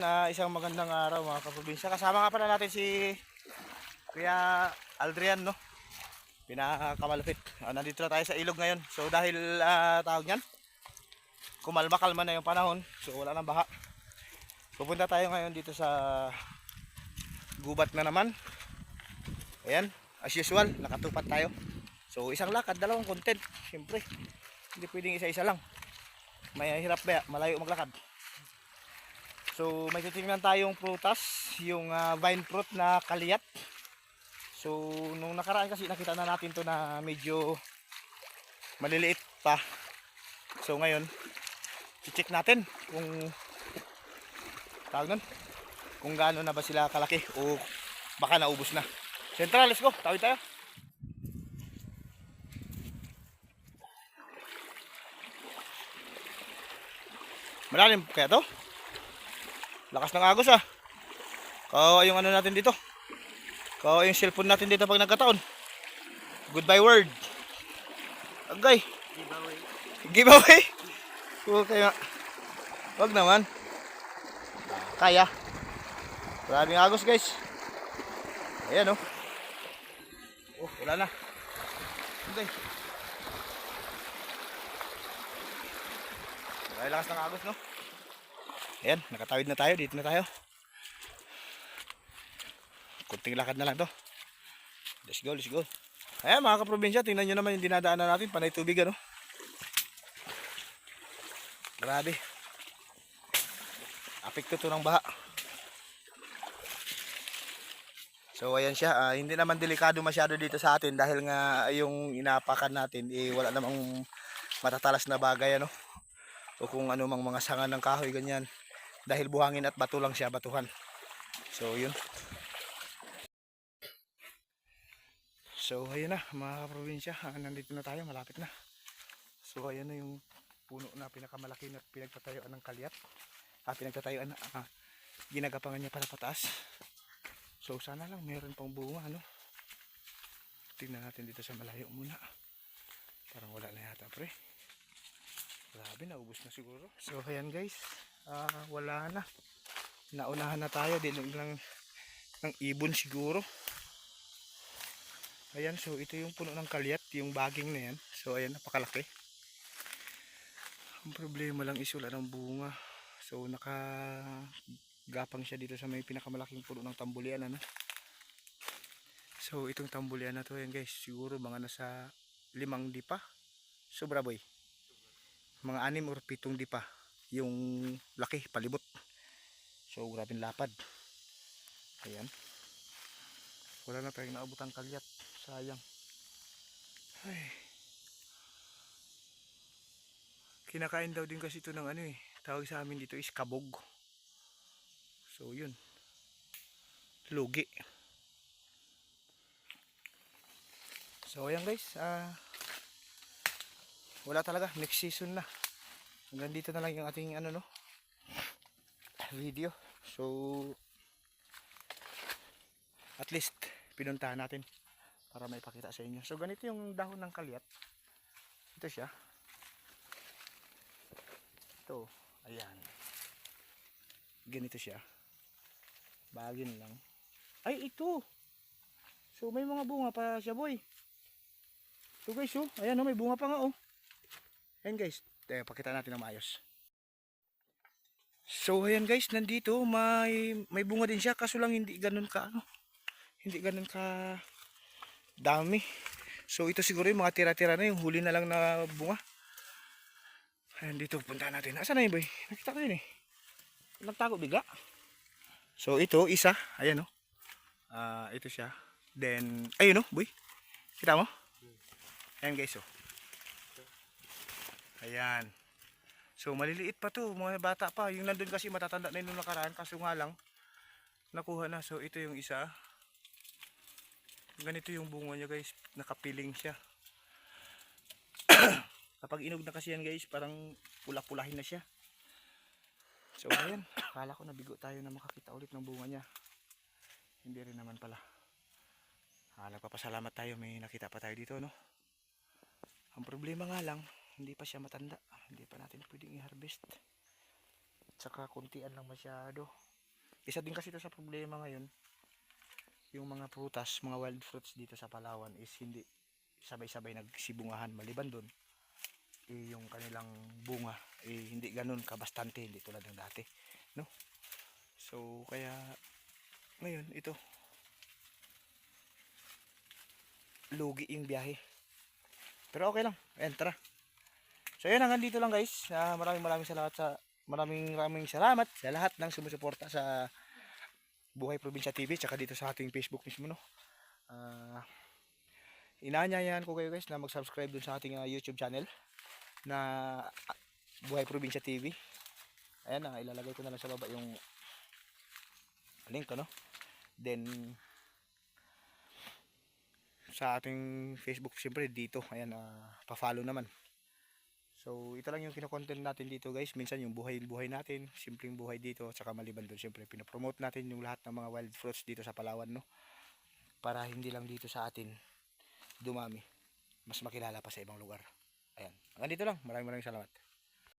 Na isang magandang araw mga kaprobinsya. Kasama nga pala natin si Kuya Aldrian, no? Pinakamalupit. Ah, nandito na tayo sa ilog ngayon. So dahil ah, tawag niyan, kumalma-kalma na yung panahon. So wala nang baha. Pupunta tayo ngayon dito sa gubat na naman. Ayan, as usual, nakatupat tayo. So isang lakad, dalawang content. Siyempre, hindi pwedeng isa-isa lang. May hirap ba? Malayo maglakad. So may titingnan tayong prutas, yung ah, vine fruit na kaliyat. So nung nakaraan kasi nakita na natin to na medyo maliliit pa. So ngayon, i-check natin kung tawag nun, kung gaano na ba sila kalaki o baka naubos na. Central, let's go. Tawid tayo. Malalim kaya to? Lakas ng agos ah. Kawawa yung ano natin dito. Kawawa yung cellphone natin dito pag nagkataon. Goodbye word. Agay. Giveaway. Giveaway? Okay nga. Wag naman. Kaya. Maraming agos guys. Ayan oh. Oh, wala na. Okay. Dahil lakas ng agos no. Ayan, nakatawid na tayo. Dito na tayo. Kunting lakad na lang to. Let's go, let's go. Ayan mga kaprobinsya, tingnan nyo naman yung dinadaanan natin. Panay tubig ano. Grabe. Apekto to ng baha. So ayan siya, ah, hindi naman delikado masyado dito sa atin dahil nga yung inapakan natin eh wala namang matatalas na bagay ano. O kung ano mang mga sanga ng kahoy ganyan. Dahil buhangin at bato lang siya, batuhan. So yun. So ayun na mga probinsya, ah, nandito na tayo, malapit na. So ayan na yung puno na pinakamalaki na pinagtatayuan ng kalyat. Ah, pinagtatayuan na ah, ginagapangan niya para pataas. So sana lang meron pang bunga ano. Tingnan natin dito sa malayo muna. Parang wala na yata pre. Grabe, naubos na siguro. So ayan guys, ah, wala na. Naunahan na tayo din ng, ng ibon siguro. Ayan, so ito yung puno ng kalyat, yung baging na yan. So ayan, napakalaki. Ang problema lang is wala ng bunga. So nakagapang siya dito sa may pinakamalaking puno ng tambulian ano. So itong tambulian na to yan guys, siguro mga nasa limang dipa. Sobra boy. Mga anim or pitong dipa. Yung laki, palibot. So grabe lapad. Ayan. Wala na tayong naabutang kalyat. Sayang. Ay. Kinakain daw din kasi ito ng ano eh. Tawag sa amin dito is kabog. So yun. Lugi. So ayan guys. ah wala talaga. Next season na. Hanggang dito na lang yung ating ano no. Video. So at least pinuntahan natin para may pakita sa inyo. So ganito yung dahon ng kalyat. Ito siya. Ito, ayan. Ganito siya. Bagin lang. Ay, ito. So may mga bunga pa siya, boy. So guys, oh, ayan oh, may bunga pa nga oh. Ayan guys, eh, pakita natin ng maayos. So ayan guys, nandito may may bunga din siya kaso lang hindi ganun ka ano. Hindi ganun ka dami. So ito siguro yung mga tira-tira na yung huli na lang na bunga. Ayan dito punta natin. Asa na yun boy? Nakita ko yun eh. Nagtago biga. So ito isa, ayan oh. Ah, ito siya. Then ayun oh, boy. Kita mo? Ayan guys oh. Ayan. So maliliit pa to, mga bata pa. Yung nandun kasi matatanda na yun nung nakaraan kaso nga lang nakuha na. So ito yung isa. Ganito yung bunga niya guys, nakapiling siya. Kapag inog na kasi yan guys, parang pula-pulahin na siya. So ayan, akala ko nabigo tayo na makakita ulit ng bunga niya. Hindi rin naman pala. Ah, nagpapasalamat tayo, may nakita pa tayo dito, no? Ang problema nga lang, hindi pa siya matanda. Hindi pa natin pwedeng i-harvest. Tsaka kuntian lang masyado. isa din kasi ito sa problema ngayon. Yung mga prutas, mga wild fruits dito sa Palawan is hindi sabay-sabay nagsibungahan maliban doon. Eh, yung kanilang bunga eh, hindi ganun kabastante, hindi tulad ng dati. No? So, kaya ngayon, ito lugi yung biyahe. Pero okay lang. Ayan, tara. So, yun, hanggang dito lang guys. Ah, maraming maraming salamat sa maraming maraming salamat sa lahat ng sumusuporta sa Buhay Probinsya TV tsaka dito sa ating Facebook mismo no. Ah, inaanyayahan ko kayo guys na mag-subscribe dun sa ating ah, YouTube channel na Buhay Probinsya TV. Ayan na, ilalagay ko na lang sa baba yung link ano. Then sa ating Facebook siyempre dito, ayan ah, pa-follow naman. So, ito lang yung kinokontent natin dito guys. Minsan yung buhay-buhay natin, simpleng buhay dito, tsaka maliban doon siyempre pinapromote natin yung lahat ng mga wild fruits dito sa Palawan, no? Para hindi lang dito sa atin dumami. Mas makilala pa sa ibang lugar. Ayan. Hanggang dito lang. Maraming maraming salamat.